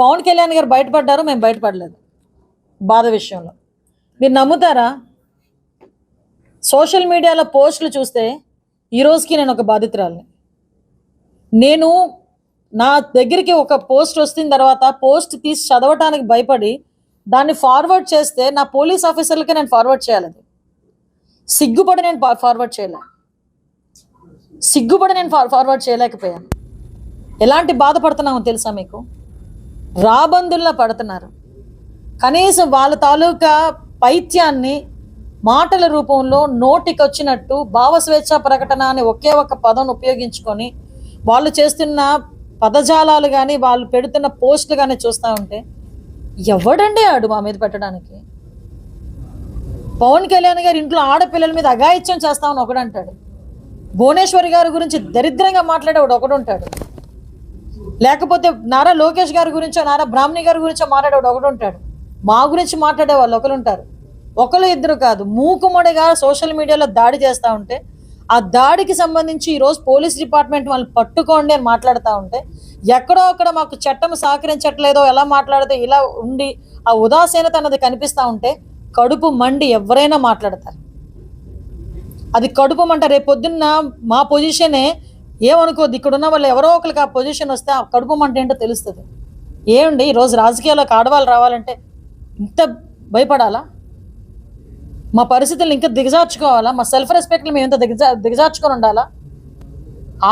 పవన్ కళ్యాణ్ గారు బయటపడ్డారు మేము బయటపడలేదు. బాధ విషయంలో. మీరు నమ్ముతారా? సోషల్ మీడియాలో పోస్టులు చూస్తే ఈ రోజుకి నేను ఒక బాధితురాలిని. నేను నా దగ్గరికి ఒక పోస్ట్ వచ్చిన తర్వాత పోస్ట్ తీసి చదవటానికి భయపడి దాన్ని ఫార్వర్డ్ చేస్తే నా పోలీస్ ఆఫీసర్లకి నేను ఫార్వర్డ్ చేయాలి సిగ్గుపడి నేను ఫార్వర్డ్ చేయలే. సిగ్గుపడి నేను ఫార్వర్డ్ చేయలేకపోయాను. ఎలాంటి బాధపడుతున్నామో తెలుసా మీకు? రాబందుల్లా పడుతున్నారు. కనీసం వాళ్ళ తాలూకా పైత్యాన్ని మాటల రూపంలో నోటికొచ్చినట్టు భావ భావస్వేచ్ఛ ప్రకటన అనే ఒకే ఒక పదం ఉపయోగించుకొని వాళ్ళు చేస్తున్న పదజాలాలు కానీ వాళ్ళు పెడుతున్న పోస్టులు కానీ చూస్తూ ఉంటే ఎవడండి ఆడు మా మీద పెట్టడానికి? పవన్ కళ్యాణ్ గారు ఇంట్లో ఆడపిల్లల మీద అఘాయిత్యం చేస్తామని ఒకడు అంటాడు భువనేశ్వరి గారి గురించి దరిద్రంగా మాట్లాడేవాడు ఒకడు ఉంటాడు లేకపోతే నారా లోకేష్ గారి గురించో నారా బ్రాహ్మణి గారి గురించో మాట్లాడేవాడు ఒకడు ఉంటాడు. మా గురించి మాట్లాడే వాళ్ళు ఒకరు ఉంటారు. ఒకరు ఇద్దరు కాదు. మూకుమడిగా సోషల్ మీడియాలో దాడి చేస్తూ ఉంటే ఆ దాడికి సంబంధించి ఈరోజు పోలీస్ డిపార్ట్మెంట్ వాళ్ళు పట్టుకోండి అని మాట్లాడుతూ ఉంటే ఎక్కడో అక్కడ మాకు చట్టం సహకరించట్లేదో ఎలా మాట్లాడితే ఇలా ఉండి ఆ ఉదాసీనత అన్నది కనిపిస్తూ ఉంటే కడుపు మండి ఎవరైనా మాట్లాడతారు. అది కడుపు మంట. రేపు పొద్దున్న మా పొజిషనే ఏమనుకో ఇక్కడ ఉన్న వాళ్ళు ఎవరో ఒకరికి ఆ పొజిషన్ వస్తే ఆ కడుపు మంట ఏంటో తెలుస్తుంది. ఏమండి ఈరోజు రాజకీయాల్లోకి ఆడవాళ్ళు రావాలంటే ఇంత భయపడాలా? మా పరిస్థితులను ఇంకా దిగజార్చుకోవాలా? మా సెల్ఫ్ రెస్పెక్ట్ని మేము ఇంత దిగజా దిగజార్చుకొని ఉండాలా?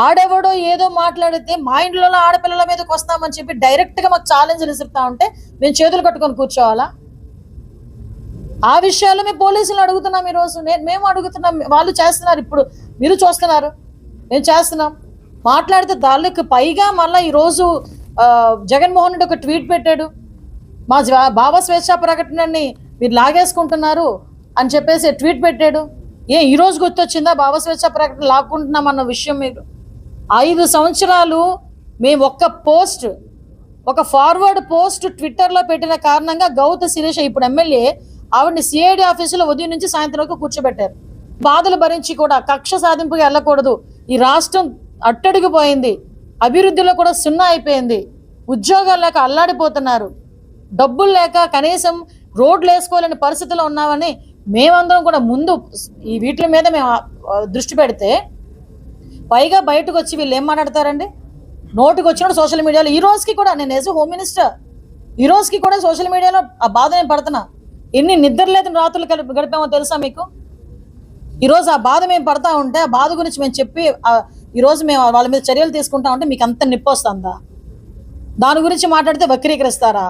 ఆడెవడో ఏదో మాట్లాడితే మా ఇంట్లో ఆడపిల్లల మీదకి వస్తామని చెప్పి డైరెక్ట్గా మాకు ఛాలెంజ్లు ఇస్తుతా ఉంటే మేము చేతులు కట్టుకొని కూర్చోవాలా? ఆ విషయాలు మేము పోలీసులు అడుగుతున్నాం ఈరోజు. నేను మేము అడుగుతున్నాం వాళ్ళు చేస్తున్నారు ఇప్పుడు. మీరు చూస్తున్నారు. మేము చేస్తున్నాం? మాట్లాడితే దానికి పైగా మళ్ళీ ఈరోజు జగన్మోహన్ రెడ్డి ఒక ట్వీట్ పెట్టాడు. మా భావ స్వేచ్ఛ ప్రకటనని మీరు లాగేసుకుంటున్నారు అని చెప్పేసి ట్వీట్ పెట్టాడు. ఏ ఈరోజు గుర్తొచ్చిందా? భావ స్వేచ్ఛ ప్రకటన లాక్కుంటున్నాం అన్న విషయం మీరు ఐదు సంవత్సరాలు మేము ఒక్క పోస్ట్ ఒక ఫార్వర్డ్ పోస్ట్ ట్విట్టర్లో పెట్టిన కారణంగా గౌత శిరీష ఇప్పుడు ఎమ్మెల్యే ఆవిడని సిఐడి ఆఫీసులో ఉదయం నుంచి సాయంత్రం వరకు కూర్చోబెట్టారు. బాధలు భరించి కూడా కక్ష సాధింపుగా వెళ్ళకూడదు. ఈ రాష్ట్రం అట్టడిగిపోయింది. అభివృద్ధిలో కూడా సున్నా అయిపోయింది. ఉద్యోగాలు లేక అల్లాడిపోతున్నారు. డబ్బులు లేక కనీసం రోడ్లు వేసుకోలేని పరిస్థితిలో ఉన్నామని మేమందరం కూడా ముందు ఈ వీటి మీద మేము దృష్టి పెడితే పైగా బయటకు వచ్చి వీళ్ళు ఏం మాట్లాడతారండి? నోటికి వచ్చినప్పుడు సోషల్ మీడియాలో. ఈ రోజుకి కూడా నేను యాజ్ హోమ్ మినిస్టర్ ఈ రోజుకి కూడా సోషల్ మీడియాలో ఆ బాధ నేను పడుతున్నా. ఎన్ని నిద్ర లేదని రాత్రులు గడిపామో తెలుసా మీకు? ఈరోజు ఆ బాధ మేము పడతా ఉంటే ఆ బాధ గురించి మేము చెప్పి ఈరోజు మేము వాళ్ళ మీద చర్యలు తీసుకుంటా ఉంటే మీకు అంత నిప్పి వస్తుందా? దాని గురించి మాట్లాడితే వక్రీకరిస్తారా?